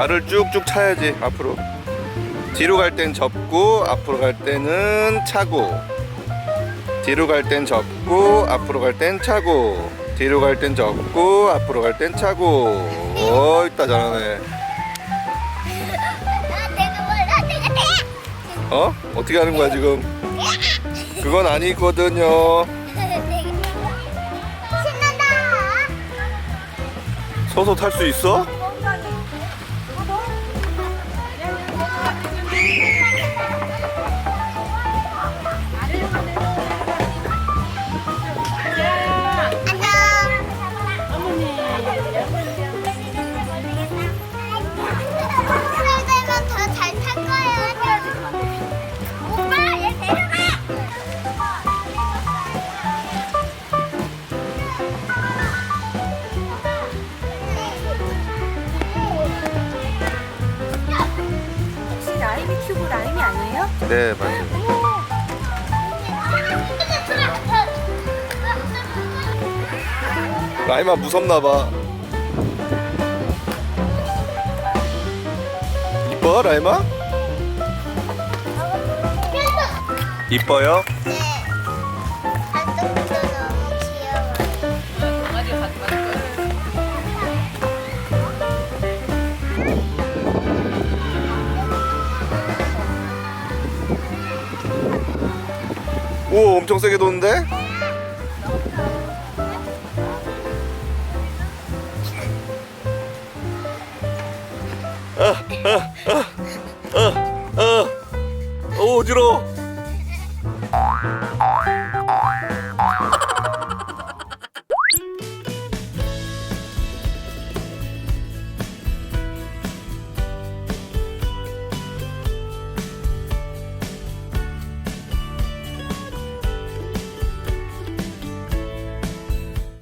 발을 쭉쭉 차야지 앞으로 뒤로 갈 땐 접고 앞으로 갈 때는 차고 뒤로 갈 땐 접고 앞으로 갈 땐 차고 뒤로 갈 땐 접고 앞으로 갈 땐 차고 어 있다 잘하네. 어? 어떻게 하는 거야 지금 그건 아니거든요 신난다. 서서 탈 수 있어? 큐브 라임이 아니에요? 네 맞아요 라이마 무섭나봐 이뻐 라이마? 이뻐요? 네. 오 엄청 세게 도는데? 어, 어, 어, 어지러워.